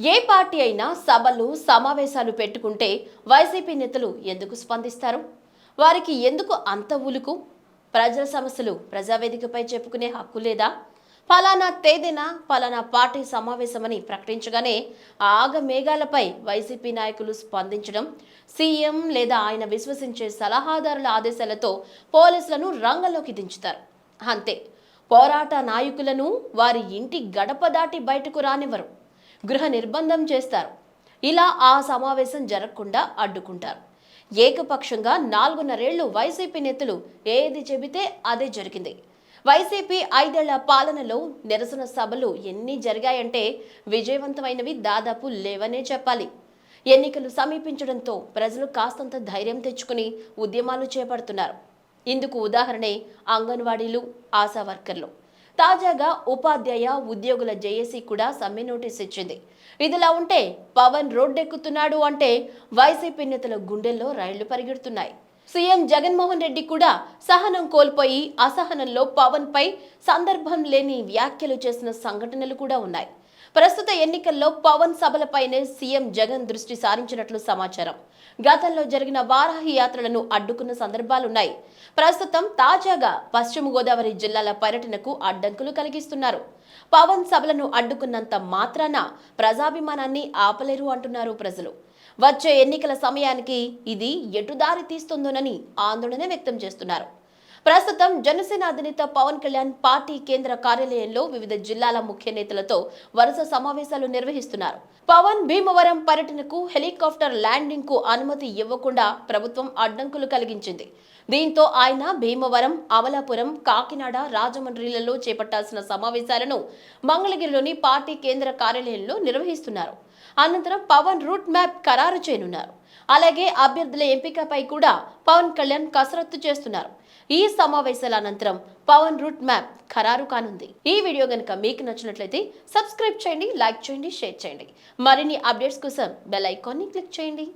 ఏ party అయినా సభలు సమావేశాలు పెట్టుకుంటే వైసీపీ నేతలు ఎందుకు స్పందిస్తారు? వారికి ఎందుకు అంత ఉలుకు? ప్రజల సమస్యలు ప్రజావేదికపై చెప్పుకునే హక్కు లేదా? ఫలానా తేదీన ఫలానా పార్టీ సమావేశమని ప్రకటించగానే ఆగ మేఘాలపై వైసీపీ నాయకులు స్పందించడం సీఎం లేదా ఆయన విశ్వసించే సలహాదారుల ఆదేశాలతో పోలీసులను రంగంలోకి దించుతారు. అంతే పోరాట నాయకులను వారి ఇంటి గడప దాటి బయటకు రానివ్వరు. గృహ నిర్బంధం చేస్తారు. ఇలా ఆ సమావేశం జరగకుండా అడ్డుకుంటారు. ఏకపక్షంగా నాలుగున్నరేళ్ళు వైసీపీ నేతలు ఏది చెబితే అదే జరిగింది. వైసీపీ ఐదేళ్ళ పాలనలో నిరసన సభలు ఎన్ని జరిగాయంటే విజయవంతమైనవి దాదాపు లేవనే చెప్పాలి. ఎన్నికలు సమీపించడంతో ప్రజలు కాస్తంత ధైర్యం తెచ్చుకుని ఉద్యమాలు చేపడుతున్నారు. ఇందుకు ఉదాహరణే అంగన్వాడీలు ఆశా వర్కర్లు. తాజాగా ఉపాధ్యాయ ఉద్యోగుల జేఏసీ కూడా సమ్మె నోటీస్ ఇచ్చింది. ఇదిలా ఉంటే పవన్ రోడ్డెక్కుతున్నాడు అంటే వైసీపీ నేతల గుండెల్లో రైళ్ళు పరిగెడుతున్నాయి. సీఎం జగన్మోహన్ రెడ్డి కూడా సహనం కోల్పోయి అసహనంలో పవన్ పై సందర్భం లేని వ్యాఖ్యలు చేసిన సంఘటనలు కూడా ఉన్నాయి. ప్రస్తుత ఎన్నికల్లో పవన్ సభలపైనే సీఎం జగన్ దృష్టి సారించినట్లు సమాచారం. గతంలో జరిగిన వారాహి యాత్రలను అడ్డుకున్న సందర్భాలున్నాయి. ప్రస్తుతం తాజాగా పశ్చిమ గోదావరి జిల్లాల పర్యటనకు అడ్డంకులు కలిగిస్తున్నారు. పవన్ సభలను అడ్డుకున్నంత మాత్రాన ప్రజాభిమానాన్ని ఆపలేరు అంటున్నారు ప్రజలు. వచ్చే ఎన్నికల సమయానికి ఇది ఎటుదారి తీస్తుందోనని ఆందోళన వ్యక్తం చేస్తున్నారు. ప్రస్తుతం జనసేన అధినేత పవన్ కళ్యాణ్ పార్టీ కేంద్ర కార్యాలయంలో వివిధ జిల్లాల ముఖ్య నేతలతో వరుస సమావేశాలు నిర్వహిస్తున్నారు. పవన్ భీమవరం పర్యటనకు హెలికాప్టర్ ల్యాండింగ్కు అనుమతి ఇవ్వకుండా ప్రభుత్వం అడ్డంకులు కలిగించింది. దీంతో ఆయన భీమవరం అమలాపురం కాకినాడ రాజమండ్రిలలో చేపట్టాల్సిన సమావేశాలను మంగళగిరిలోని పార్టీ కేంద్ర కార్యాలయంలో నిర్వహిస్తున్నారు. అనంతరం పవన్ రూట్ మ్యాప్ ఖరారు చేయనున్నారు. అలాగే అభ్యర్థుల ఎంపికపై కూడా పవన్ కళ్యాణ్ కసరత్తు చేస్తున్నారు. ఈ సమావేశాల అనంతరం పవన్ రూట్ మ్యాప్ ఖరారు కానుంది. ఈ వీడియో కనుక మీకు నచ్చినట్లయితే సబ్స్క్రైబ్ చేయండి లైక్ చేయండి షేర్ చేయండి. మరిన్ని అప్డేట్స్ కోసం బెల్ ఐకాన్ని క్లిక్ చేయండి.